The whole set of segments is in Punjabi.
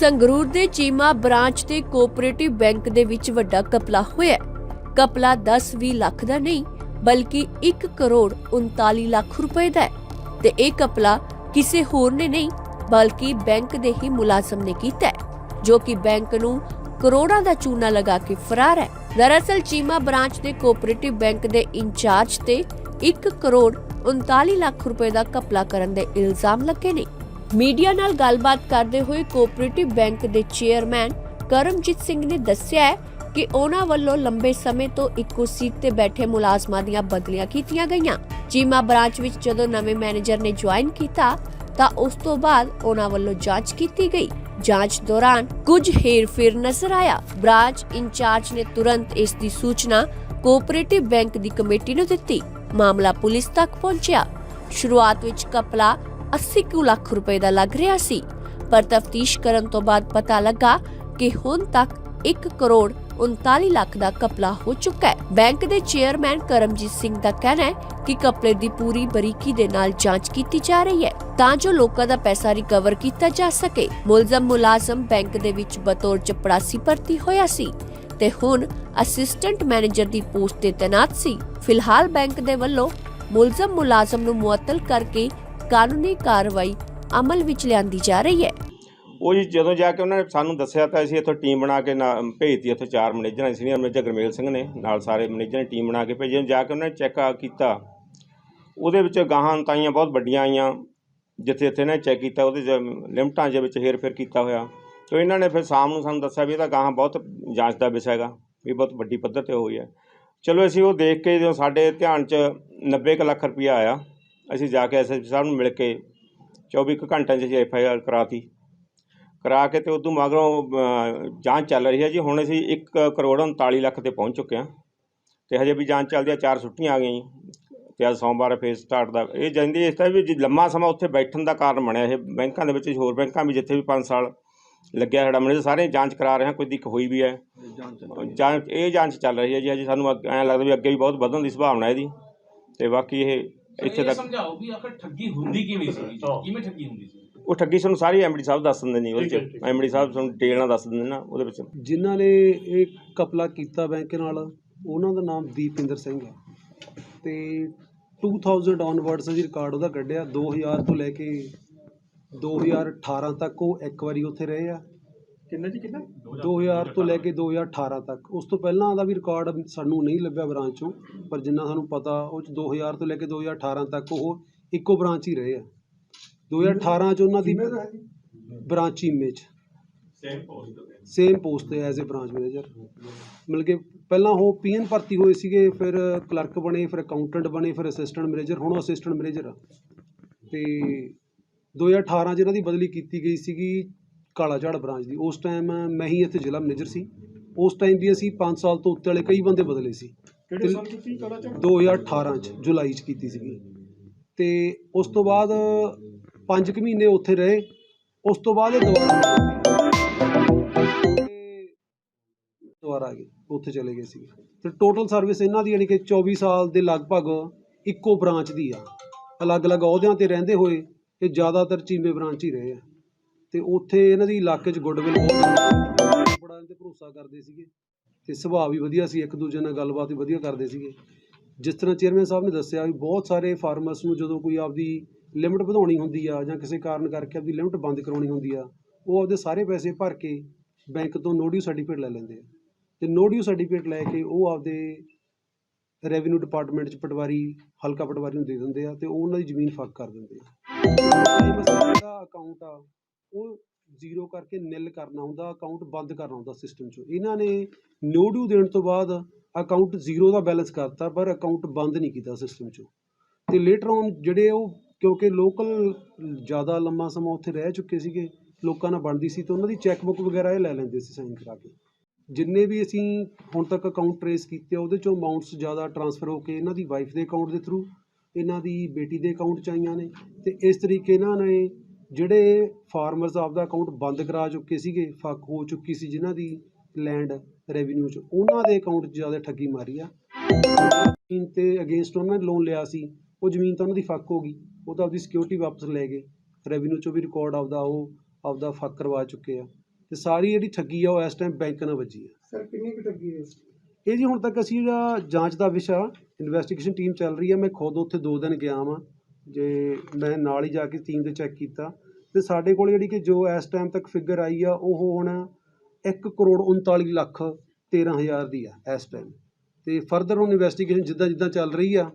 ਸੰਗਰੂਰ ਦੇ ਚੀਮਾ ਬ੍ਰਾਂਚ ਦੇ ਕੋਆਪਰੇਟਿਵ ਬੈਂਕ ਦੇ ਵਿੱਚ ਵੱਡਾ ਕਪਲਾ ਹੋਇਆ ਹੈ। ਕਪਲਾ 10-20 ਲੱਖ ਦਾ ਨਹੀਂ, ਬਲਕਿ 1 ਕਰੋੜ 39 ਲੱਖ ਰੁਪਏ ਦਾ ਹੈ। ਤੇ ਇਹ ਕਪਲਾ ਕਿਸੇ ਹੋਰ ਨੇ ਨਹੀਂ, ਬਲਕਿ ਬੈਂਕ ਦੇ ਹੀ ਮੁਲਾਜ਼ਮ ਨੇ ਕੀਤਾ ਹੈ, ਜੋ ਕਿ ਬੈਂਕ ਨੂੰ ਕਰੋੜਾਂ ਦਾ ਚੂਨਾ ਲਗਾ ਕੇ ਫਰਾਰ ਹੈ। ਦਰਅਸਲ, ਚੀਮਾ ਬ੍ਰਾਂਚ ਦੇ ਕੋਆਪਰੇਟਿਵ ਬੈਂਕ ਦੇ ਇੰਚਾਰਜ ਤੇ 1 ਕਰੋੜ 39 ਲੱਖ ਰੁਪਏ ਦਾ ਕਪਲਾ ਕਰਨ ਦੇ ਇਲਜ਼ਾਮ ਲੱਗੇ ਨੇ। ਮੀਡੀਆ ਨਾਲ ਗੱਲਬਾਤ ਕਰਦੇ ਹੋਏ ਕੋਆਪਰੇਟਿਵ ਬੈਂਕ ਦੇ ਚੇਅਰਮੈਨ ਕਰਮਜੀਤ ਸਿੰਘ ਨੇ ਦੱਸਿਆ ਹੈ ਕਿ ਉਹਨਾਂ ਵੱਲੋਂ ਲੰਬੇ ਸਮੇਂ ਤੋਂ ਇੱਕੋ ਸੀਟ ਤੇ ਬੈਠੇ ਮੁਲਾਜ਼ਮਾਂ ਦੀਆਂ ਬਦਲੀਆਂ ਕੀਤੀਆਂ ਗਈਆਂ। ਚੀਮਾ ਬ੍ਰਾਂਚ ਵਿੱਚ ਜਦੋਂ ਨਵੇਂ ਮੈਨੇਜਰ ਨੇ ਜੁਆਇਨ ਕੀਤਾ, ਤਾਂ ਉਸ ਤੋਂ ਬਾਅਦ ਉਹਨਾਂ ਵੱਲੋਂ ਜਾਂਚ ਕੀਤੀ ਗਈ। ਜਾਂਚ ਦੌਰਾਨ ਕੁਝ ਹੇਰ-ਫੇਰ ਨਜ਼ਰ ਆਇਆ। ਬ੍ਰਾਂਚ ਇੰਚਾਰਜ ਨੇ ਤੁਰੰਤ ਇਸ ਦੀ ਸੂਚਨਾ ਕੋਆਪਰੇਟਿਵ ਬੈਂਕ ਦੀ ਕਮੇਟੀ ਨੂੰ ਦਿੱਤੀ। ਮਾਮਲਾ ਪੁਲਿਸ ਤੱਕ ਪਹੁੰਚਿਆ। ਸ਼ੁਰੂਆਤ ਵਿੱਚ ਕਪਲਾ 80 ਕੁ ਲੱਖ ਰੁਪਏ ਦਾ ਲੱਗ ਰਿਹਾ ਸੀ। ਪਰ ਤਫਤੀਸ਼ ਕਰਨ ਤੋਂ ਬਾਅਦ ਪਤਾ ਲੱਗਾ ਕਿ ਹੁਣ ਤੱਕ 1 ਕਰੋੜ 39 ਲੱਖ ਦਾ ਕਪਲਾ ਹੋ ਚੁੱਕਾ ਹੈ। ਬੈਂਕ ਦੇ ਚੇਅਰਮੈਨ ਕਰਮਜੀਤ ਸਿੰਘ ਦਾ ਕਹਿਣਾ ਹੈ ਕਿ ਕਪਲੇ ਦੀ ਪੂਰੀ ਬਰੀਕੀ ਦੇ ਨਾਲ ਜਾਂਚ ਕੀਤੀ ਜਾ ਰਹੀ ਹੈ, ਤਾਂ ਜੋ ਲੋਕਾਂ ਦਾ ਪੈਸਾ ਰਿਕਵਰ ਕੀਤਾ ਜਾ ਸਕੇ। ਮੁਲਜ਼ਮ ਮੁਲਾਜ਼ਮ ਬੈਂਕ ਦੇ ਵਿੱਚ ਬਤੌਰ ਚਪੜਾਸੀ ਭਰਤੀ ਹੋਇਆ ਸੀ ਤੇ ਹੁਣ ਅਸਿਸਟੈਂਟ ਮੈਨੇਜਰ ਦੀ ਪੋਸਟ ਤੇ ਤੈਨਾਤ ਸੀ। ਫਿਲਹਾਲ ਬੈਂਕ ਦੇ ਵੱਲੋਂ ਮੁਲਜ਼ਮ ਮੁਲਾਜ਼ਮ ਨੂੰ ਮੁਅੱਤਲ ਕਰਕੇ ਕਾਨੂੰਨੀ ਕਾਰਵਾਈ ਅਮਲ ਵਿੱਚ ਲਿਆਂਦੀ ਜਾ ਰਹੀ ਹੈ। ਉਹ ਜੀ ਜਦੋਂ ਜਾ ਕੇ ਉਹਨਾਂ ਨੇ ਸਾਨੂੰ ਦੱਸਿਆ ਤਾਂ ਅਸੀਂ ਇੱਥੋਂ ਟੀਮ ਬਣਾ ਕੇ ਨਾ ਭੇਜਤੀ ਇੱਥੋਂ ਚਾਰ ਮੈਨੇਜਰਾਂ ਸੀਨੀਅਰ ਮੈਨੇਜਰ ਗਰਮੇਲ ਸਿੰਘ ਨੇ, ਨਾਲ ਸਾਰੇ ਮੈਨੇਜਰ ਨੇ ਟੀਮ ਬਣਾ ਕੇ ਭੇਜੀ। ਜਦੋਂ ਜਾ ਕੇ ਉਹਨਾਂ ਨੇ ਚੈੱਕ ਕੀਤਾ, ਉਹਦੇ ਵਿੱਚ ਗਾਹਾਂ ਤਾਈਆਂ ਬਹੁਤ ਵੱਡੀਆਂ ਆਈਆਂ, ਜਿੱਥੇ ਜਿੱਥੇ ਨੇ ਚੈੱਕ ਕੀਤਾ, ਉਹਦੇ ਲਿਮਟਾਂ ਦੇ ਵਿੱਚ ਹੇਰ-ਫੇਰ ਕੀਤਾ ਹੋਇਆ। ਤੇ ਇਹਨਾਂ ਨੇ ਫਿਰ ਸ਼ਾਮ ਨੂੰ ਸਾਨੂੰ ਦੱਸਿਆ ਵੀ ਇਹਦਾ ਗਾਹਾਂ ਬਹੁਤ ਜਾਂਚ ਦਾ ਵਿਸ਼ਾ ਹੈਗਾ, ਵੀ ਬਹੁਤ ਵੱਡੀ ਪੱਧਰ ਤੇ ਹੋਈ ਹੈ। ਚਲੋ ਅਸੀਂ ਉਹ ਦੇਖ ਕੇ ਜਦੋਂ ਸਾਡੇ ਧਿਆਨ 'ਚ 90 ਕੁ ਲੱਖ ਰੁਪਇਆ ਆਇਆ ਅਸੀਂ ਜਾ ਕੇ ਐਸਐਸਪੀ ਸਾਹਿਬ ਨੂੰ ਮਿਲ ਕੇ 24 ਕੁ ਘੰਟਿਆਂ 'ਚ ਐਫ ਆਈ ਆਰ ਕਰਾਤੀ। ਕਰਾ ਕੇ ਤੇ ਉਦੋਂ ਮਗਰੋਂ ਜਾਂਚ ਚੱਲ ਰਹੀ ਹੈ ਜੀ। ਹੁਣ ਅਸੀਂ 1 ਕਰੋੜ 39 ਲੱਖ ਤੇ ਪਹੁੰਚ ਚੁੱਕੇ ਹਾਂ। ਤੇ ਹਜੇ ਵੀ ਜਾਂਚ ਚੱਲਦੀ ਆ, ਚਾਰ ਛੁੱਟੀਆਂ ਆ ਗਈਆਂ ਜੀ। ਤੇ ਅੱਜ ਸੋਮਵਾਰ ਫੇਰ ਸਟਾਰਟ ਦਾ। ਇਹ ਜਾਂਦੀ ਇਸ ਤਰ੍ਹਾਂ ਵੀ ਜੇ ਲੰਮਾ ਸਮਾਂ ਉੱਥੇ ਬੈਠਣ ਦਾ ਕਾਰਨ ਬਣਿਆ। ਇਹ ਬੈਂਕਾਂ ਦੇ ਵਿੱਚ ਹੋਰ ਬੈਂਕਾਂ ਵੀ ਜਿੱਥੇ ਵੀ 5 ਸਾਲ ਲੱਗਿਆ ਸਾਡਾ ਮੈਨੇਜਰ ਸਾਰੇ ਜਾਂਚ ਕਰਾ ਰਹੇ ਹਾਂ, ਕੋਈ ਦਿੱਕ ਹੋਈ ਵੀ ਹੈ। ਜਾਂਚ ਇਹ ਜਾਂਚ ਚੱਲ ਰਹੀ ਹੈ ਜੀ। ਹਜੇ ਸਾਨੂੰ ਐਂ ਲੱਗਦਾ ਵੀ ਅੱਗੇ ਵੀ ਬਹੁਤ ਵਧਣ ਦੀ ਸੰਭਾਵਨਾ ਇਹਦੀ। ਤੇ ਬਾਕੀ ਇਹ ਇੱਥੇ ਤੱਕ ਸਮਝਾਓ ਵੀ ਆਖਰ ਠੱਗੀ ਹੁੰਦੀ ਕਿਵੇਂ ਸੀ ਕਿਵੇਂ ਠੱਗੀ ਹੁੰਦੀ ਸੀ ਉਹ ਠੱਗੀ ਸਾਨੂੰ ਸਾਰੀ ਐਮਡੀ ਸਾਹਿਬ ਦੱਸ ਦਿੰਦੇ ਨੇ ਉਹਦੇ ਚ। ਐਮਡੀ ਸਾਹਿਬ ਤੁਹਾਨੂੰ ਡਿਟੇਲ ਨਾਲ ਦੱਸ ਦਿੰਦੇ ਨਾ ਉਹਦੇ ਵਿੱਚ। ਜਿਨ੍ਹਾਂ ਨੇ ਇਹ ਕਪਲਾ ਕੀਤਾ ਬੈਂਕ ਨਾਲ ਉਹਨਾਂ ਦਾ ਨਾਮ ਦੀਪਿੰਦਰ ਸਿੰਘ ਹੈ। ਤੇ 2000 ਔਨਵਰਡਸ ਅਸੀਂ ਰਿਕਾਰਡ ਉਹਦਾ ਕੱਢਿਆ। 2000 ਤੋਂ ਲੈ ਕੇ 2018 ਤੱਕ ਉਹ ਇੱਕ ਵਾਰੀ ਉੱਥੇ ਰਹੇ ਆ। ਕਿੰਨਾ ਜੀ ਕਿੰਨਾ? 2000 ਤੋਂ ਲੈ ਕੇ 2018 ਤੱਕ। ਉਸ ਤੋਂ ਪਹਿਲਾਂ ਦਾ ਵੀ ਰਿਕਾਰਡ ਸਾਨੂੰ ਨਹੀਂ ਲੱਭਿਆ ਬ੍ਰਾਂਚ ਚੋਂ ਪਰ ਜਿੰਨਾ ਸਾਨੂੰ ਪਤਾ ਉਹ ਚ 2000 ਤੋਂ ਲੈ ਕੇ 2018 ਤੱਕ ਉਹ ਇੱਕੋ ਬ੍ਰਾਂਚ ਹੀ ਰਹੇ ਆ। 2018 ਚ ਉਹਨਾਂ ਦੀ ਬ੍ਰਾਂਚ ਇਮੇਜ ਸੇਮ ਪੋਸਟ ਤੇ ਐਜ਼ ਅ ਬ੍ਰਾਂਚ ਮੈਨੇਜਰ ਮਿਲ ਕੇ ਪਹਿਲਾਂ ਉਹ ਪੀਐਨ ਭਰਤੀ ਹੋਏ ਸੀਗੇ ਫਿਰ ਕਲਰਕ ਬਣੇ ਫਿਰ ਅਕਾਊਂਟੈਂਟ ਬਣੇ ਫਿਰ ਅਸਿਸਟੈਂਟ ਮੈਨੇਜਰ ਹੁਣ ਉਹ ਅਸਿਸਟੈਂਟ ਮੈਨੇਜਰ ਆ। ਤੇ 2018 ਚ ਇਹਨਾਂ ਦੀ ਬਦਲੀ ਕੀਤੀ ਗਈ ਸੀਗੀ ਕਾਲਾ ਝਾੜ ਬ੍ਰਾਂਚ ਦੀ। ਉਸ ਟਾਈਮ ਮੈਂ ਹੀ ਇੱਥੇ ਜ਼ਿਲ੍ਹਾ ਮੈਨੇਜਰ ਸੀ। ਉਸ ਟਾਈਮ ਵੀ ਅਸੀਂ 5 ਸਾਲ ਤੋਂ ਉੱਤੇ ਵਾਲੇ ਕਈ ਬੰਦੇ ਬਦਲੇ ਸੀ। ਕਿਹੜੇ ਸਾਲ ਕੀਤੀ ਕਾਲਾ ਝਾੜ 2018 ਚ ਜੁਲਾਈ ਚ ਕੀਤੀ ਸੀਗੀ। ਤੇ ਉਸ ਤੋਂ ਬਾਅਦ 5 ਕੁ ਮਹੀਨੇ ਉੱਥੇ ਰਹੇ। ਉਸ ਤੋਂ ਬਾਅਦ ਇਹ ਦੁਬਾਰਾ ਦੁਬਾਰਾ ਆ ਗਏ। ਉੱਥੇ ਚਲੇ ਗਏ ਸੀ ਤੇ ਟੋਟਲ ਸਰਵਿਸ ਇਹਨਾਂ ਦੀ ਯਾਨੀ ਕਿ 24 ਸਾਲ ਦੇ ਲਗਭਗ ਇੱਕੋ ਬ੍ਰਾਂਚ ਦੀ ਆ। ਅਲੱਗ-ਅਲੱਗ ਅਹੁਦਿਆਂ ਤੇ ਰਹਿੰਦੇ ਹੋਏ ਇਹ ਜ਼ਿਆਦਾਤਰ ਚੀਮੇ ਬ੍ਰਾਂਚ ਹੀ ਰਹੇ ਆ। ਤੇ ਉੱਥੇ ਇਹਨਾਂ ਦੀ ਇਲਾਕੇ 'ਚ ਗੁੱਡਵਿਲ ਬੜਾ ਇਹਨਾਂ ਤੇ ਭਰੋਸਾ ਕਰਦੇ ਸੀਗੇ ਤੇ ਸੁਭਾਅ ਵੀ ਵਧੀਆ ਸੀ, ਇੱਕ ਦੂਜੇ ਨਾਲ ਗੱਲਬਾਤ ਵੀ ਵਧੀਆ ਕਰਦੇ ਸੀਗੇ। ਜਿਸ ਤਰ੍ਹਾਂ ਚੇਅਰਮੈਨ ਸਾਹਿਬ ਨੇ ਦੱਸਿਆ ਵੀ ਬਹੁਤ ਸਾਰੇ ਫਾਰਮਰਸ ਨੂੰ ਜਦੋਂ ਕੋਈ ਆਪਦੀ ਲਿਮਟ ਵਧਾਉਣੀ ਹੁੰਦੀ ਆ ਜਾਂ ਕਿਸੇ ਕਾਰਨ ਕਰਕੇ ਆਪਦੀ ਲਿਮਟ ਬੰਦ ਕਰਾਉਣੀ ਹੁੰਦੀ ਆ, ਉਹ ਆਪਦੇ ਸਾਰੇ ਪੈਸੇ ਭਰ ਕੇ ਬੈਂਕ ਤੋਂ ਨੋਡਿਊ ਸਰਟੀਫਿਕੇਟ ਲੈ ਲੈਂਦੇ ਆ। ਤੇ ਨੋਡਿਊ ਸਰਟੀਫਿਕੇਟ ਲੈ ਕੇ ਉਹ ਆਪਦੇ ਰੈਵਨਿਊ ਡਿਪਾਰਟਮੈਂਟ 'ਚ ਪਟਵਾਰੀ, ਹਲਕਾ ਪਟਵਾਰੀ ਨੂੰ ਦੇ ਦਿੰਦੇ ਆ ਤੇ ਉਹ ਉਹਨਾਂ ਦੀ ਜ਼ਮੀਨ ਫੱਕ ਕਰ ਦਿੰਦੇ ਆ। ਇਹ ਮਸਲਾ ਜਿਹੜਾ ਅਕਾਊਂਟ ਆ। ਉਹ ਜ਼ੀਰੋ ਕਰਕੇ ਨਿਲ ਕਰਨਾ ਹੁੰਦਾ ਅਕਾਊਂਟ ਬੰਦ ਕਰਨਾ ਹੁੰਦਾ ਸਿਸਟਮ 'ਚੋਂ। ਇਹਨਾਂ ਨੇ ਨੋਡਿਊ ਦੇਣ ਤੋਂ ਬਾਅਦ ਅਕਾਊਂਟ ਜ਼ੀਰੋ ਦਾ ਬੈਲੈਂਸ ਕਰਤਾ, ਪਰ ਅਕਾਊਂਟ ਬੰਦ ਨਹੀਂ ਕੀਤਾ ਸਿਸਟਮ 'ਚੋਂ। ਤੇ ਲੇਟਰ ਔਨ ਜਿਹੜੇ ਉਹ, ਕਿਉਂਕਿ ਲੋਕਲ ਜ਼ਿਆਦਾ ਲੰਮਾ ਸਮਾਂ ਉੱਥੇ ਰਹਿ ਚੁੱਕੇ ਸੀਗੇ, ਲੋਕਾਂ ਨਾਲ ਬਣਦੀ ਸੀ, ਤੇ ਉਹਨਾਂ ਦੀ ਚੈੱਕ ਬੁੱਕ ਵਗੈਰਾ ਇਹ ਲੈ ਲੈਂਦੇ ਸੀ ਸਾਈਨ ਕਰਾ ਕੇ। ਜਿੰਨੇ ਵੀ ਅਸੀਂ ਹੁਣ ਤੱਕ ਅਕਾਊਂਟ ਟਰੇਸ ਕੀਤੇ ਆ ਉਹਦੇ ਚੋਂ ਅਮਾਉਂਟਸ ਜ਼ਿਆਦਾ ਟਰਾਂਸਫਰ ਹੋ ਕੇ ਇਹਨਾਂ ਦੀ ਵਾਈਫ ਦੇ ਅਕਾਊਂਟ ਦੇ ਥਰੂ ਇਹਨਾਂ ਦੀ ਬੇਟੀ ਦੇ ਅਕਾਊਂਟ 'ਚ ਆਈਆਂ ਨੇ। ਤੇ ਇਸ ਤਰੀਕੇ ਇਹਨਾਂ ਨੇ ਜਿਹੜੇ ਫਾਰਮਰਸ ਆਪਦਾ ਅਕਾਊਂਟ ਬੰਦ ਕਰਾ ਚੁੱਕੇ ਸੀਗੇ ਫੱਕ ਹੋ ਚੁੱਕੀ ਸੀ ਜਿਨ੍ਹਾਂ ਦੀ ਲੈਂਡ ਰੈਵਨਿਊ 'ਚ ਉਹਨਾਂ ਦੇ ਅਕਾਊਂਟ 'ਚ ਜ਼ਿਆਦਾ ਠੱਗੀ ਮਾਰੀ ਆ। ਜ਼ਮੀਨ ਤੇ ਅਗੇਂਸਟ ਉਹਨਾਂ ਨੇ ਲੋਨ ਲਿਆ ਸੀ ਉਹ ਜ਼ਮੀਨ ਤਾਂ ਉਹਨਾਂ ਦੀ ਫੱਕ ਹੋ ਗਈ ਉਹ ਤਾਂ ਆਪਦੀ ਸਿਕਿਉਰਿਟੀ ਵਾਪਸ ਲੈ ਗਏ। ਰੈਵਨਿਊ 'ਚੋਂ ਵੀ ਰਿਕਾਰਡ ਆਪਦਾ ਉਹ ਆਪਦਾ ਫੱਕ ਕਰਵਾ ਚੁੱਕੇ ਆ। ਤੇ ਸਾਰੀ ਜਿਹੜੀ ਠੱਗੀ ਆ ਉਹ ਇਸ ਟਾਈਮ ਬੈਂਕ ਨਾਲ ਵੱਜੀ ਆ। ਸਰ ਕਿੰਨੀ ਕੁ ਠੱਗੀ ਹੈ ਇਹ ਜੀ ਹੁਣ ਤੱਕ ਅਸੀਂ ਜਿਹੜਾ ਜਾਂਚ ਦਾ ਵਿਸ਼ਾ ਇਨਵੈਸਟੀਗੇਸ਼ਨ ਟੀਮ ਚੱਲ ਰਹੀ ਹੈ ਮੈਂ ਖੁਦ ਉੱਥੇ ਦੋ ਦਿਨ ਗਿਆ ਵਾਂ। ਜੇ ਮੈਂ ਨਾਲ ਹੀ ਜਾ ਕੇ ਟੀਮ ਤੇ ਚੈੱਕ ਕੀਤਾ ਤੇ ਸਾਡੇ ਕੋਲ ਜਿਹੜੀ ਕਿ ਜੋ ਇਸ ਟਾਈਮ ਤੱਕ ਫਿਗਰ ਆਈ ਆ ਉਹ ਹੁਣ 1 ਕਰੋੜ 39 ਲੱਖ 13 ਹਜ਼ਾਰ ਦੀ ਆ ਇਸ ਟਾਈਮ ਤੇ ਫਰਦਰ ਹੁਣ ਇਨਵੈਸਟੀਗੇਸ਼ਨ ਜਿੱਦਾਂ ਜਿੱਦਾਂ ਚੱਲ ਰਹੀ ਆ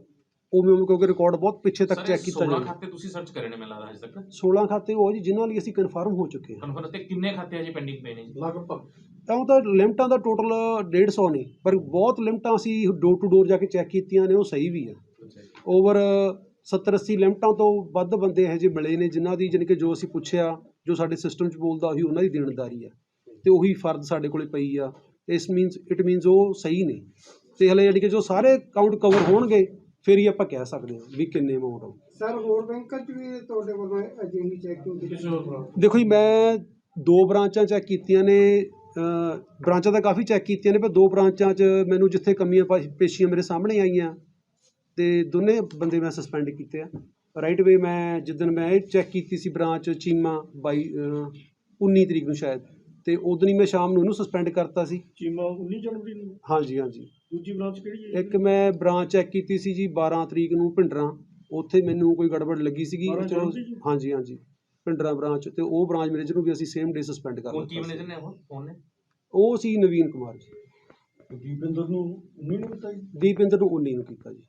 ਉਵੇਂ ਉਵੇਂ ਕਿਉਂਕਿ ਰਿਕਾਰਡ ਬਹੁਤ ਪਿੱਛੇ ਤੱਕ ਚੈੱਕ ਕੀਤਾ 16 ਜਾਣਾ ਖਾਤੇ ਤੁਸੀਂ ਸਰਚ ਕਰੇ ਨੇ ਮੈਨੂੰ ਲੱਗਦਾ ਹਜੇ ਤੱਕ? 16 ਖਾਤੇ ਉਹ ਜੀ ਜਿਨ੍ਹਾਂ ਲਈ ਅਸੀਂ ਕਨਫਰਮ ਹੋ ਚੁੱਕੇ ਹਾਂ। ਕਨਫਰਮ ਤੇ ਕਿੰਨੇ ਖਾਤੇ ਅਜੇ ਪੈਂਡਿੰਗ ਪਏ ਨੇ ਜੀ? ਲਗਭਗ। ਇਉਂ ਤਾਂ ਲਿਮਟਾਂ ਦਾ ਟੋਟਲ 150 ਨੇ ਪਰ ਬਹੁਤ ਲਿਮਟਾਂ ਅਸੀਂ ਡੋਰ ਟੂ ਡੋਰ ਜਾ ਕੇ ਚੈੱਕ ਕੀਤੀਆਂ ਨੇ ਉਹ ਸਹੀ ਵੀ ਆ। ਓਵਰ 70 80 ਲਿਮਟਾਂ ਤੋਂ ਵੱਧ ਬੰਦੇ ਇਹੋ ਜਿਹੇ ਮਿਲੇ ਨੇ ਜਿਨ੍ਹਾਂ ਦੀ ਜਾਣੀ ਕਿ ਜੋ ਅਸੀਂ ਪੁੱਛਿਆ ਜੋ ਸਾਡੇ ਸਿਸਟਮ 'ਚ ਬੋਲਦਾ ਉਹੀ ਉਹਨਾਂ ਦੀ ਦੇਣਦਾਰੀ ਆ। ਤੇ ਉਹੀ ਫਰਦ ਸਾਡੇ ਕੋਲੇ ਪਈ ਆ। ਇਸ ਮੀਨਸ ਇਟ ਮੀਨਸ ਉਹ ਸਹੀ ਨੇ। ਤੇ ਹਲੇ ਜਾਣੀ ਕਿ ਜੋ ਸਾਰੇ ਅਕਾਊਂਟ ਕਵਰ ਹੋਣਗੇ ਫਿਰ ਹੀ ਆਪਾਂ ਕਹਿ ਸਕਦੇ ਹਾਂ ਵੀ ਕਿੰਨੇ ਅਮਾਉਂਟ ਆ। ਸਰ ਹੋਰ ਬੈਂਕਾਂ 'ਚ ਵੀ ਤੁਹਾਡੇ ਵੱਲੋਂ ਅਜਿਹੀ ਚੈਕਿੰਗ ਕੀਤੀ ਦੇਖੋ ਜੀ ਮੈਂ ਦੋ ਬ੍ਰਾਂਚਾਂ ਚੈੱਕ ਕੀਤੀਆਂ ਨੇ ਬ੍ਰਾਂਚਾਂ ਤਾਂ ਕਾਫੀ ਚੈੱਕ ਕੀਤੀਆਂ ਨੇ ਪਰ ਦੋ ਬ੍ਰਾਂਚਾਂ 'ਚ ਮੈਨੂੰ ਜਿੱਥੇ ਕਮੀਆਂ ਪੇਸ਼ੀਆਂ ਮੇਰੇ ਸਾਹਮਣੇ ਆਈਆਂ ਤੇ ਦੋਨੇ ਬੰਦੇ ਮੈਂ ਸਸਪੈਂਡ ਕੀਤੇ ਆ। ਰਾਈਟ ਵੇ ਮੈਂ ਜਿੱਦਣ ਮੈਂ ਇਹ ਚੈੱਕ ਕੀਤੀ ਸੀ ਬ੍ਰਾਂਚ ਚੀਮਾ ਬਾਈ ਅ, 19 ਤਰੀਕ ਨੂੰ ਸ਼ਾਇਦ। ਤੇ ਉਦੋਂ ਹੀ ਮੈਂ ਸ਼ਾਮ ਨੂੰ ਇਹਨੂੰ ਸਸਪੈਂਡ ਕਰਤਾ ਸੀ। ਚੀਮਾ 19 ਜਨਵਰੀ ਨੂੰ? ਹਾਂਜੀ ਹਾਂਜੀ। ਦੂਜੀ ਬ੍ਰਾਂਚ ਕਿਹੜੀ ਹੈ? ਇੱਕ ਮੈਂ ਬ੍ਰਾਂਚ ਚੈੱਕ ਕੀਤੀ ਸੀ ਜੀ 12 ਤਰੀਕ ਨੂੰ ਭਿੰਡਰਾਂ। ਉੱਥੇ ਮੈਨੂੰ ਕੋਈ ਗੜਬੜ ਲੱਗੀ ਸੀਗੀ। 12 ਚਲੋ? ਹਾਂਜੀ ਹਾਂਜੀ। ਭਿੰਡਰਾਂ ਬ੍ਰਾਂਚ ਤੇ ਉਹ ਬ੍ਰਾਂਚ ਮੈਨੇਜਰ ਨੂੰ ਵੀ ਅਸੀਂ ਸੇਮ ਡੇ ਸਸਪੈਂਡ ਕਰ ਕੌਣ ਕੀ ਦਿੱਤਾ ਸੀ। ਮੈਨੇਜਰ ਨੇ ਉਹ? ਕੌਣ ਨੇ? ਉਹ ਸੀ ਨਵੀਨ ਕੁਮਾਰ ਜੀ। ਦੀਪਿੰਦਰ ਨੂੰ 19 ਨੂੰ ਕੀਤਾ ਜੀ? ਦੀਪਿੰਦਰ ਨੂੰ 19 ਨੂੰ ਕੀਤਾ ਜੀ।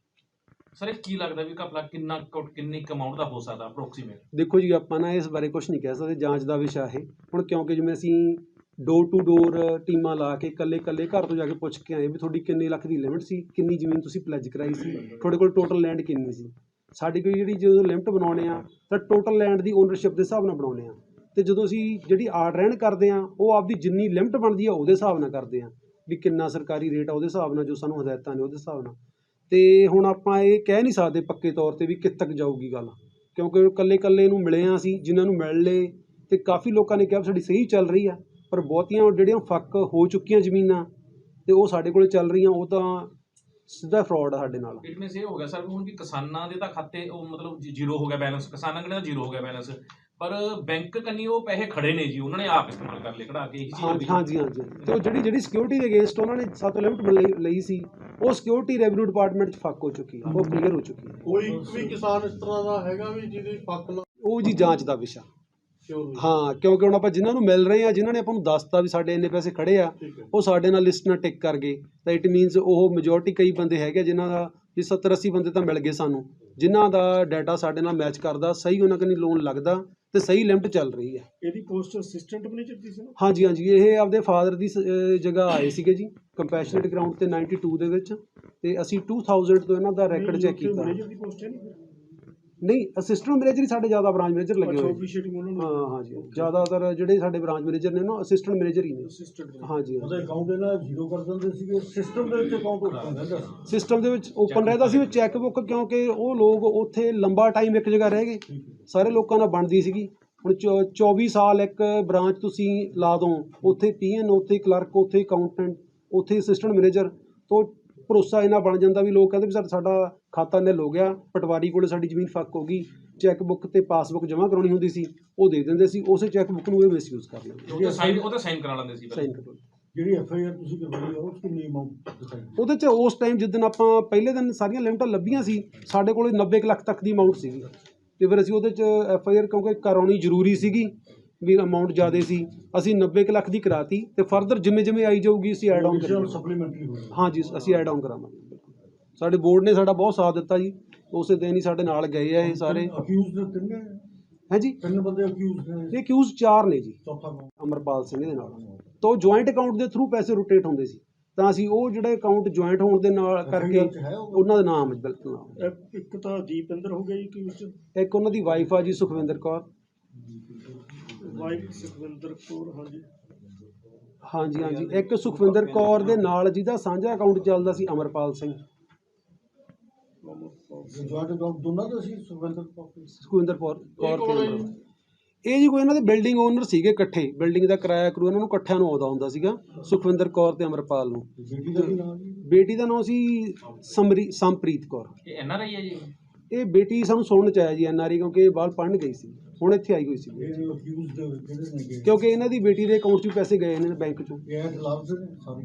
ਸਰ ਇਹ ਕੀ ਲੱਗਦਾ ਵੀ ਘਪਲਾ ਕਿੰਨਾ ਕੁ- ਕਿੰਨੀ ਅਮਾਉਂਟ ਦਾ ਹੋ ਸਕਦਾ ਅਪਰੋਕਸੀਮੇਟ ਦੇਖੋ ਜੀ, ਆਪਾਂ ਨਾ ਇਸ ਬਾਰੇ ਕੁਝ ਨਹੀਂ ਕਹਿ ਸਕਦੇ, ਜਾਂਚ ਦਾ ਵਿਸ਼ਾ ਇਹ। ਹੁਣ ਕਿਉਂਕਿ ਜਿਵੇਂ ਅਸੀਂ ਡੋਰ ਟੂ ਡੋਰ ਟੀਮਾਂ ਲਾ ਕੇ ਕੱਲੇ ਕੱਲੇ ਘਰ ਤੋਂ ਜਾ ਕੇ ਪੁੱਛ ਕੇ ਆਏ ਵੀ ਤੁਹਾਡੀ ਕਿੰਨੇ ਲੱਖ ਦੀ ਲਿਮਿਟ ਸੀ, ਕਿੰਨੀ ਜ਼ਮੀਨ ਤੁਸੀਂ ਪਲੇਜ ਕਰਾਈ ਸੀ, ਤੁਹਾਡੇ ਕੋਲ ਟੋਟਲ ਲੈਂਡ ਕਿੰਨੀ ਸੀ? ਸਾਡੀ ਕੋਈ ਜਿਹੜੀ ਜਦੋਂ ਲਿਮਟ ਬਣਾਉਣੇ ਆ, ਤਾਂ ਟੋਟਲ ਲੈਂਡ ਦੀ ਓਨਰਸ਼ਿਪ ਦੇ ਹਿਸਾਬ ਨਾਲ ਬਣਾਉਣੇ ਆ। ਤੇ ਜਦੋਂ ਅਸੀਂ ਜਿਹੜੀ ਆੜ ਰਹਿਣ ਕਰਦੇ ਆ, ਉਹ ਆਪਦੀ ਜਿੰਨੀ ਲਿਮਟ ਬਣਦੀ ਆ, ਉਹਦੇ ਹਿਸਾਬ ਨਾਲ ਕਰਦੇ ਆ। ਵੀ ਕਿੰਨਾ ਸਰਕਾਰੀ ਰੇਟ ਆ, ਉਹਦੇ ਹਿਸਾਬ ਨਾਲ ਜੋ ਸਾਨੂੰ ਹਦਾਇਤਾਂ ਨੇ, ਉਹਦੇ ਹਿਸਾਬ ਨਾਲ। ਅਤੇ ਹੁਣ ਆਪਾਂ ਇਹ ਕਹਿ ਨਹੀਂ ਸਕਦੇ ਪੱਕੇ ਤੌਰ ਤੇ ਵੀ ਕਿੱਥੇ ਤੱਕ ਜਾਊਗੀ ਗੱਲ। ਕਿਉਂਕਿ ਇਕੱਲੇ ਇਕੱਲੇ ਕੱਲੇ ਨੂੰ ਮਿਲੇ ਆ ਅਸੀਂ ਜਿਨ੍ਹਾਂ ਨੂੰ ਮਿਲ ਲਏ ਅਤੇ ਕਾਫੀ ਲੋਕਾਂ ਨੇ ਕਿਹਾ ਵੀ ਸਾਡੀ ਸਹੀ ਚੱਲ ਰਹੀ ਆ, ਪਰ ਬਹੁਤੀਆਂ ਜਿਹੜੀਆਂ ਫੱਕ ਹੋ ਚੁੱਕੀਆਂ ਜ਼ਮੀਨਾਂ ਅਤੇ ਉਹ ਸਾਡੇ ਕੋਲ ਚੱਲ ਰਹੀਆਂ, ਉਹ ਤਾਂ ਸਿੱਧਾ ਫਰਾਡ ਆ ਸਾਡੇ ਨਾਲ। ਇਟ ਮੀਨਸ ਇਹ ਹੋ ਗਿਆ ਸਰ ਹੁਣ ਵੀ ਕਿਸਾਨਾਂ ਦੇ ਤਾਂ ਖਾਤੇ ਉਹ ਮਤਲਬ ਜ਼ੀਰੋ ਹੋ ਗਿਆ ਬੈਲੈਂਸ ਕਿਸਾਨਾਂ ਕਨੇ ਜ਼ੀਰੋ ਹੋ ਗਿਆ ਬੈਲੈਂਸ ਪਰ ਬੈਂਕ ਕੰਨੀ ਉਹ ਪੈਸੇ ਖੜੇ ਨੇ ਜੀ ਉਹਨਾਂ ਨੇ ਆਪ ਇਸਤੇਮਾਲ ਕਰ ਲਏ ਕਢਾ ਕੇ ਇਹੀ ਚੀਜ਼ ਹਾਂਜੀ ਹੋਈ। ਹਾਂਜੀ ਹਾਂਜੀ ਤੇ ਉਹ ਜਿਹੜੀ ਜਿਹੜੀ ਸਿਕਿਉਰਿਟੀ ਦੇ ਅਗੇਂਸਟ ਉਹਨਾਂ ਨੇ ਸਾਤੋਂ ਲਿਮਟ ਲਈ ਸੀ ਉਹ ਸਿਕਿਉਰਿਟੀ ਰੈਵਨਿਊ ਡਿਪਾਰਟਮੈਂਟ 'ਚ ਫੱਕ ਹੋ ਚੁੱਕੀ ਹੈ ਉਹ ਕਲੀਅਰ ਹੋ ਚੁੱਕੀ ਹੈ। ਕੋਈ ਇੱਕ ਵੀ ਕਿਸਾਨ ਇਸ ਤਰ੍ਹਾਂ ਦਾ ਹੈਗਾ ਵੀ ਜਿਹਦੀ ਨਾ ਉਹ ਜੀ ਜਾਂਚ ਦਾ ਵਿਸ਼ਾ। ਹਾਂ ਕਿਉਂਕਿ ਹੁਣ ਆਪਾਂ ਜਿਨ੍ਹਾਂ ਨੂੰ ਮਿਲ ਰਹੇ ਆ ਜਿਨ੍ਹਾਂ ਨੇ ਆਪਾਂ ਨੂੰ ਦੱਸਤਾ ਵੀ ਸਾਡੇ ਇੰਨੇ ਪੈਸੇ ਖੜੇ ਆ ਠੀਕ ਹੈ। ਉਹ ਸਾਡੇ ਨਾਲ ਲਿਸਟ ਨਾਲ ਟਿਕ ਕਰ ਗਏ। ਤਾਂ ਇਟ ਮੀਨਸ ਉਹ ਮੈਜੋਰਟੀ ਕਈ ਬੰਦੇ ਹੈਗੇ ਜਿਨ੍ਹਾਂ ਦਾ ਵੀ 70 80 ਬੰਦੇ ਤਾਂ ਮਿਲ ਗਏ ਸਾਨੂੰ ਜਿਨ੍ਹਾਂ ਦਾ ਡਾਟਾ ਸਾਡੇ ਨਾਲ ਮੈਚ ਕਰਦਾ ਸਹੀ ਉਹਨਾਂ ਕੰਨੀ ਲੋਨ ਲੱਗਦਾ ਤੇ ਸਹੀ ਲਿਮਟ ਚੱਲ ਰਹੀ ਹੈ। ਇਹਦੀ ਪੋਸਟ ਅਸਿਸਟੈਂਟ ਮੈਨੇਜਰ ਦੀ ਸੀ ਨਾ? ਹਾਂਜੀ ਹਾਂਜੀ ਇਹ ਆਪਦੇ ਫਾਦਰ ਦੀ ਸ- ਅਹ ਜਗ੍ਹਾ ਆਏ ਸੀਗੇ ਜੀ ਕੰਪੈਸ਼ਨੇਟ ਗਰਾਊਂਡ ਤੇ 92 ਦੇ ਵਿੱਚ ਤੇ ਅਸੀਂ 2000 ਤੋਂ ਇਹਨਾਂ ਦਾ ਰੈਕੋਰਡ ਚੈੱਕ ਕੀਤਾ। ਮੈਨੇਜਰ ਦੀ ਪੋਸਟ ਹੈ ਨਹੀਂ ਨਹੀਂ ਅਸਿਸਟੈਂਟ ਮੈਨੇਜਰ ਹੀ ਸਾਡੇ ਜ਼ਿਆਦਾ ਬ੍ਰਾਂਚ ਮੈਨੇਜਰ ਲੱਗੇ ਹੋਏ ਉਹਨਾਂ ਨੂੰ ਹਾਂ ਹਾਂਜੀ ਜ਼ਿਆਦਾਤਰ ਜਿਹੜੇ ਸਾਡੇ ਬ੍ਰਾਂਚ ਮੈਨੇਜਰ ਨੇ ਨਾ ਅਸਿਸਟੈਂਟ ਮੈਨੇਜਰ ਹੀ ਨੇ। ਅਸਿਸਟੈਂਟ ਹਾਂਜੀ ਉਹਦਾ ਅਕਾਊਂਟ ਇਹਨਾਂ ਜ਼ੀਰੋ ਕਰ ਦਿੰਦੇ ਸੀਗੇ। ਸਿਸਟਮ ਦੇ ਵਿੱਚ ਅਕਾਊਂਟ ਓਪਨ ਰਹਿੰਦਾ ਸੀ। ਸਿਸਟਮ ਦੇ ਵਿੱਚ ਓਪਨ ਰਹਿੰਦਾ ਸੀ ਚੈੱਕ ਬੁੱਕ ਕਿਉਂਕਿ ਉਹ ਲੋਕ ਉੱਥੇ ਲੰਬਾ ਟਾਈਮ ਇੱਕ ਜਗ੍ਹਾ ਰਹਿ ਗਏ। ਸਾਰੇ ਲੋਕਾਂ ਨਾਲ ਬਣਦੀ ਸੀਗੀ। ਹੁਣ ਚੌ- 24 ਸਾਲ ਇੱਕ ਬ੍ਰਾਂਚ ਤੁਸੀਂ ਲਾ ਦੋ ਉੱਥੇ ਪੀਐਨ ਉੱਥੇ ਕਲਰਕ ਉੱਥੇ ਅਕਾਊਂਟੈਂਟ ਉੱਥੇ ਅਸਿਸਟੈਂਟ ਮੈਨੇਜਰ ਤੋਂ ਭਰੋਸਾ ਇਹਨਾਂ ਬਣ ਜਾਂਦਾ ਵੀ ਲੋਕ ਕਹਿੰਦੇ ਵੀ ਸਾ- ਸਾਡਾ ਖਾਤਾ ਨਿਲ ਹੋ ਗਿਆ ਪਟਵਾਰੀ ਕੋਲੇ ਸਾਡੀ ਜ਼ਮੀਨ ਫੱਕ ਹੋ ਗਈ ਚੈੱਕ ਬੁੱਕ ਤੇ ਪਾਸਬੁੱਕ ਜਮ੍ਹਾਂ ਕਰਾਉਣੀ ਹੁੰਦੀ ਸੀ ਉਹ ਦੇ ਦਿੰਦੇ ਸੀ ਉਸੇ ਚੈੱਕ ਬੁੱਕ ਨੂੰ ਇਹ ਮਿਸਯੂਜ਼ ਕਰ ਲੈਂਦੇ ਉਹ ਤਾਂ ਸਾਈਨ ਉਹ ਤਾਂ ਸਾਈਨ ਕਰਾ ਲੈਂਦੇ ਸੀ ਪਹਿਲਾਂ। ਸਾਈਨ ਕਰੋ ਜਿਹੜੀ ਐਫ ਆਈ ਆਰ ਤੁਸੀਂ ਕਰਵਾਈ ਆ ਉਹ ਕਿੰਨੀ ਅਮਾਉਂਟ ਦਿਖਾਈ? ਉਹਦੇ 'ਚ ਉਸ ਟਾਈਮ ਜਿੱਦਣ ਆਪਾਂ ਪਹਿਲੇ ਦਿਨ ਸਾਰੀਆਂ ਲਿਮਟਾਂ ਲੱਭੀਆਂ ਸੀ ਸਾਡੇ ਕੋਲ 90 ਕੁ ਲੱਖ ਤੱਕ ਦੀ ਅਮਾਉਂਟ ਸੀਗੀ। ਤੇ ਫਿਰ ਅਸੀਂ ਉਹਦੇ 'ਚ ਐਫ ਆਈ ਆਰ ਕਿਉਂਕਿ ਕਰਾਉਣੀ ਜ਼ਰੂਰੀ ਸੀਗੀ ਵੀ ਅਮਾਉਂਟ ਜ਼ਿਆਦਾ ਸੀ ਅਸੀਂ 90 ਕੁ ਲੱਖ ਦੀ ਕਰਾਤੀ ਤੇ ਫਰਦਰ ਜਿਵੇਂ ਜਿਵੇਂ ਆਈ ਜਾਊਗੀ ਅਸੀਂ ਐਡ ਆਨ ਕਰਾਂਗੇ। ਸਪਲੀਮੈਂਟਰੀ ਹੋਈ ਹਾਂਜੀ ਅਸੀਂ ਐਡ ਆਨ ਕਰਾਵਾਂਗੇ ਸਾਡੇ ਬੋਰਡ ਨੇ ਸਾਡਾ ਬਹੁਤ ਸਾਥ ਦਿੱਤਾ ਜੀ ਉਸੇ ਦਿਨ ਹੀ ਸਾਡੇ ਨਾਲ ਗਏ ਆ ਇਹ ਸਾਰੇ। ਅਕਿਊਜ਼ ਦੇ ਤਿੰਨੇ ਹੈ ਜੀ? ਤਿੰਨ ਬੰਦੇ ਅਕਿਊਜ਼ ਨੇ। ਇਹ ਅਕਿਊਜ਼ ਚਾਰ ਨੇ ਜੀ। ਚੌਥਾ ਅਮਰਪਾਲ ਸਿੰਘ ਦੇ ਨਾਲ। ਤਾਂ ਜੁਆਇੰਟ ਅਕਾਊਂਟ ਦੇ ਥਰੂ ਪੈਸੇ ਰੋਟੇਟ ਹੁੰਦੇ ਸੀ। ਤਾਂ ਅਸੀਂ ਉਹ ਜਿਹੜੇ ਅਕਾਊਂਟ ਜੁਆਇੰਟ ਹੋਣ ਦੇ ਨਾਲ ਕਰਕੇ? ਉਹਨਾਂ ਦਾ ਨਾਮ ਬਿਲਕੁਲ ਨਾਮ। ਇੱਕ ਤਾਂ ਦੀਪਿੰਦਰ ਹੋ ਗਿਆ ਜੀ ਅਕਿਊਜ਼ ਇੱਕ ਉਹਨਾਂ ਦੀ ਵਾਈਫ ਆ ਜੀ ਸੁਖਵਿੰਦਰ ਕੌਰ। ਵਾਈਫ ਸੁਖਵਿੰਦਰ ਕੌਰ ਹਾਂਜੀ। ਹਾਂਜੀ ਹਾਂਜੀ। ਇੱਕ ਸੁਖਵਿੰਦਰ ਕੌਰ ਦੇ ਨਾਲ ਜਿਹਦਾ ਸਾਂਝਾ ਅਕਾਊਂਟ ਚੱਲਦਾ ਸੀ ਅਮਰਪਾਲ ਸਿੰਘ। ਜੁਆਇੰਟ ਅਕਾਊਂਟ ਦੋਨਾਂ ਦਾ ਸੀ ਸੁਖਵਿੰਦਰ ਕੌਰ ਸੁਖਵਿੰਦਰ ਕੌਰ ਕੌਰ ਤੇ। ਅਮਰਪਾਲ। ਇਹ ਜੀ ਕੋਈ ਇਹਨਾਂ ਦੇ ਬਿਲਡਿੰਗ ਓਨਰ ਸੀਗੇ ਇਕੱਠੇ। ਬਿਲਡਿੰਗ ਦਾ ਕਿਰਾਇਆ ਕਰੂ ਇਹਨਾਂ ਨੂੰ ਇਕੱਠਿਆਂ ਨੂੰ ਆਉਂਦਾ ਹੁੰਦਾ ਸੀਗਾ ਸੁਖਵਿੰਦਰ ਕੌਰ ਤੇ ਅਮਰਪਾਲ ਨੂੰ। ਬੇਟੀ ਦਾ ਵੀ ਨਾਮ ਜੀ ਬੇਟੀ ਦਾ ਨਾਮ ਸੀ ਸਮਰੀ ਸੰਪ੍ਰੀਤ ਕੌਰ। ਇਹ ਐਨ ਆਰ ਆਈ ਹੈ ਜੀ? ਇਹ ਬੇਟੀ ਸਾਨੂੰ ਸੁਣਨ ਚ ਆਇਆ ਜੀ ਐਨਆਰਈ ਕਿਉਂਕਿ ਇਹ ਬਾਹਰ ਪੜ੍ਹਨ ਗਈ ਸੀ। ਹੁਣ ਇੱਥੇ ਆਈ ਹੋਈ ਸੀ। ਇਹ ਅਕਿਊਜ਼ਡ ਜਿਹੜੇ ਨੇਗੇ ਕਿਉਂਕਿ ਇਹਨਾਂ ਦੀ ਬੇਟੀ ਦੇ ਅਕਾਊਂਟ 'ਚ ਪੈਸੇ ਗਏ ਨੇ ਬੈਂਕ 'ਚੋਂ। ਨੇ ਸਾਰੇ?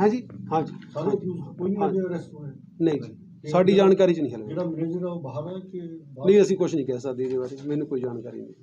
ਹਾਂਜੀ ਹਾਂਜੀ ਸਾਰੇ ਅਕਿਊਜ਼ਡ ਕੋਈ ਨਹੀਂ ਅਰੈਸਟ ਜੀ ਸਾਡੀ ਜਾਣਕਾਰੀ 'ਚ ਨਹੀਂ ਹਲੇ ਜਿਹੜਾ ਮੈਨੇਜਰ ਆ ਉਹ ਬਾਹਰ ਹੈ ਕਿ ਬਾਹਰ? ਨਹੀਂ ਅਸੀਂ ਕੁਝ ਨਹੀਂ ਕਹਿ ਸਕਦੇ ਇਹਦੇ ਬਾਰੇ। ਮੈਨੂੰ ਕੋਈ ਜਾਣਕਾਰੀ ਨਹੀਂ।